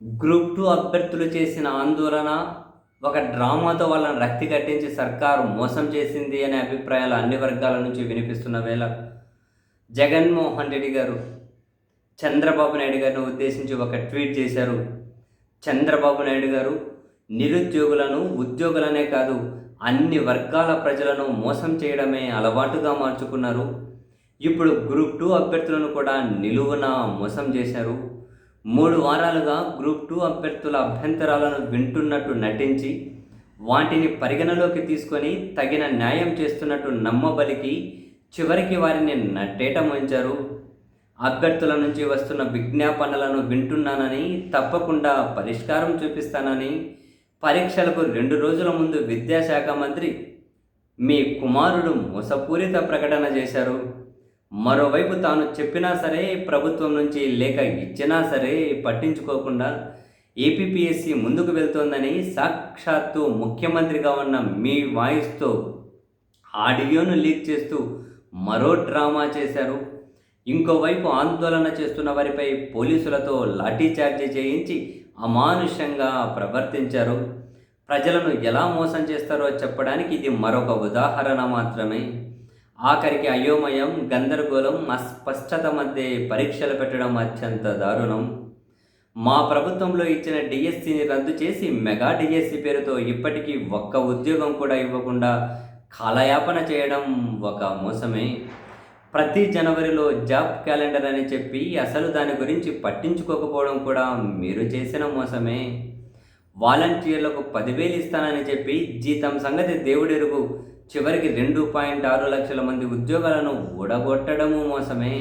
Group two అభ్యర్థులు చేసిన ఆందోళన ఒక డ్రామాతో వాళ్ళని రక్తి కట్టించి సర్కారు మోసం చేసింది అనే అభిప్రాయాలు అన్ని వర్గాల నుంచి వినిపిస్తున్న వేళ జగన్మోహన్ రెడ్డి గారు చంద్రబాబు నాయుడు గారిని ఉద్దేశించి ఒక ట్వీట్ చేశారు. చంద్రబాబు నాయుడు గారు నిరుద్యోగులను ఉద్యోగులనే కాదు అన్ని వర్గాల ప్రజలను మోసం చేయడమే అలవాటుగా మార్చుకున్నారు. ఇప్పుడు గ్రూప్ టూ అభ్యర్థులను కూడా నిలువున మోసం చేశారు. మూడు వారాలుగా గ్రూప్ టూ అభ్యర్థుల అభ్యంతరాలను వింటున్నట్టు నటించి వాటిని పరిగణలోకి తీసుకొని తగిన న్యాయం చేస్తున్నట్టు నమ్మబలికి చివరికి వారిని నట్టేట ఉంచారు అభ్యర్థుల నుంచి వస్తున్న విజ్ఞాపనలను వింటున్నానని తప్పకుండా పరిష్కారం చూపిస్తానని పరీక్షలకు రెండు రోజుల ముందు విద్యాశాఖ మంత్రి మీ కుమారుడు మోసపూరిత ప్రకటన చేశారు. మరోవైపు తాను చెప్పినా సరే ప్రభుత్వం నుంచి లేఖ ఇచ్చినా సరే పట్టించుకోకుండా ఏపీపీఎస్సీ ముందుకు వెళ్తోందని సాక్షాత్తు ముఖ్యమంత్రిగా ఉన్న మీ వాయిస్తో ఆడియోను లీక్ చేస్తూ మరో డ్రామా చేశారు. ఇంకోవైపు ఆందోళన చేస్తున్న వారిపై పోలీసులతో లాఠీచార్జీ చేయించి అమానుషంగా ప్రవర్తించారు. ప్రజలను ఎలా మోసం చేస్తారో చెప్పడానికి ఇది మరొక ఉదాహరణ మాత్రమే. ఆఖరికి అయోమయం గందరగోళం అస్పష్టత మధ్య పరీక్షలు పెట్టడం అత్యంత దారుణం. మా ప్రభుత్వంలో ఇచ్చిన డిఎస్సిని రద్దు చేసి మెగా డిఎస్సి పేరుతో ఇప్పటికీ ఒక్క ఉద్యోగం కూడా ఇవ్వకుండా కాలయాపన చేయడం ఒక మోసమే. ప్రతి జనవరిలో జాబ్ క్యాలెండర్ అని చెప్పి అసలు దాని గురించి పట్టించుకోకపోవడం కూడా మీరు చేసిన మోసమే. వాలంటీర్లకు పదివేలు ఇస్తానని చెప్పి జీతం సంగతి దేవుడెరుగు. చివరికి రెండు పాయింట్ ఆరు లక్షల మంది ఉద్యోగాలను ఊడగొట్టడము మోసమే.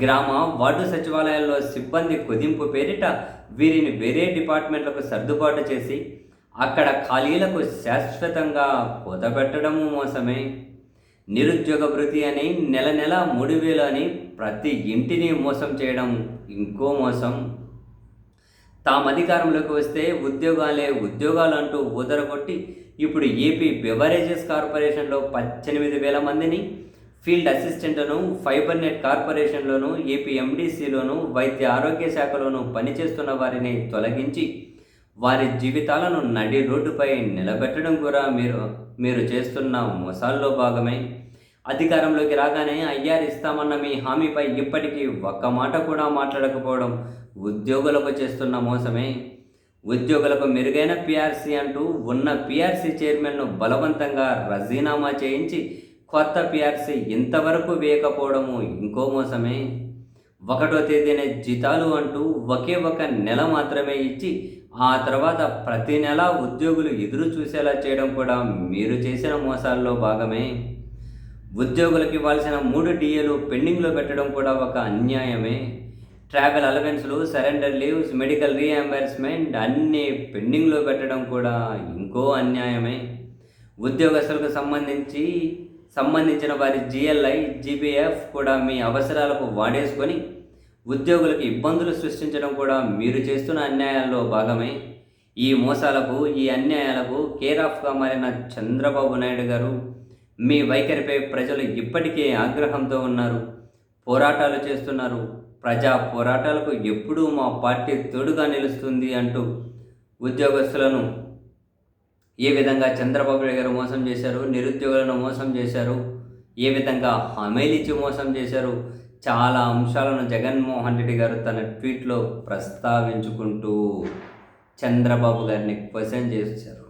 గ్రామ వార్డు సచివాలయాల్లో సిబ్బంది కుదింపు పేరిట వీరిని వేరే డిపార్ట్మెంట్లకు సర్దుబాటు చేసి అక్కడ ఖాళీలకు శాశ్వతంగా పెట్టడము మోసమే. నిరుద్యోగ వృత్తి అని నెల నెల మూడు వేలు అని ప్రతి ఇంటిని మోసం చేయడం ఇంకో మోసం. తాము అధికారంలోకి వస్తే ఉద్యోగాలే ఉద్యోగాలు అంటూ ఊదరగొట్టి ఇప్పుడు ఏపీ బెవరేజెస్ కార్పొరేషన్లో పద్దెనిమిది వేల మందిని ఫీల్డ్ అసిస్టెంట్లను ఫైబర్ నెట్ కార్పొరేషన్లోను ఏపీ ఎండిసిలోను వైద్య ఆరోగ్య శాఖలోను పనిచేస్తున్న వారిని తొలగించి వారి జీవితాలను నడి రోడ్డుపై నిలబెట్టడం కూడా మీరు మీరు చేస్తున్న మోసాల్లో భాగమే. అధికారంలోకి రాగానే ఐఆర్ ఇస్తామన్న మీ హామీపై ఇప్పటికీ ఒక్క మాట కూడా మాట్లాడకపోవడం ఉద్యోగులకు చేస్తున్న మోసమే. ఉద్యోగులకు మెరుగైన పిఆర్సీ అంటూ ఉన్న పిఆర్సీ చైర్మన్ను బలవంతంగా రజీనామా చేయించి కొత్త పిఆర్సీ ఇంతవరకు వేయకపోవడము ఇంకో మోసమే. ఒకటో తేదీన జీతాలు అంటూ ఒకే ఒక నెల మాత్రమే ఇచ్చి ఆ తర్వాత ప్రతి నెల ఉద్యోగులు ఎదురు చూసేలా చేయడం కూడా మీరు చేసిన మోసాల్లో భాగమే. ఉద్యోగులకు ఇవ్వాల్సిన మూడు డిఏలు పెండింగ్లో పెట్టడం కూడా ఒక అన్యాయమే. ట్రావెల్ అలవెన్స్లు సరెండర్ లీవ్స్ మెడికల్ రీఎంబర్స్మెంట్ అన్నీ పెండింగ్లో పెట్టడం కూడా ఇంకో అన్యాయమే. ఉద్యోగస్తులకు సంబంధించి సంబంధించిన వారి జిఎల్ఐ జీబీఎఫ్ కూడా మీ అవసరాలకు వాడేసుకొని ఉద్యోగులకు ఇబ్బందులు సృష్టించడం కూడా మీరు చేస్తున్న అన్యాయాల్లో భాగమే. ఈ మోసాలకు ఈ అన్యాయాలకు కేర్ ఆఫ్గా మారిన చంద్రబాబు నాయుడు గారు మీ వైఖరిపై ప్రజలు ఇప్పటికే ఆగ్రహంతో ఉన్నారు పోరాటాలు చేస్తున్నారు. ప్రజా పోరాటాలకు ఎప్పుడూ మా పార్టీ తోడుగా నిలుస్తుంది అంటూ ఉద్యోగస్తులను ఏ విధంగా చంద్రబాబు నాయుడు గారు మోసం చేశారు నిరుద్యోగులను మోసం చేశారు ఏ విధంగా హామీలిచ్చి మోసం చేశారు చాలా అంశాలను జగన్మోహన్ రెడ్డి గారు తన ట్వీట్లో ప్రస్తావించుకుంటూ చంద్రబాబు గారిని క్వశ్చన్ చేశారు.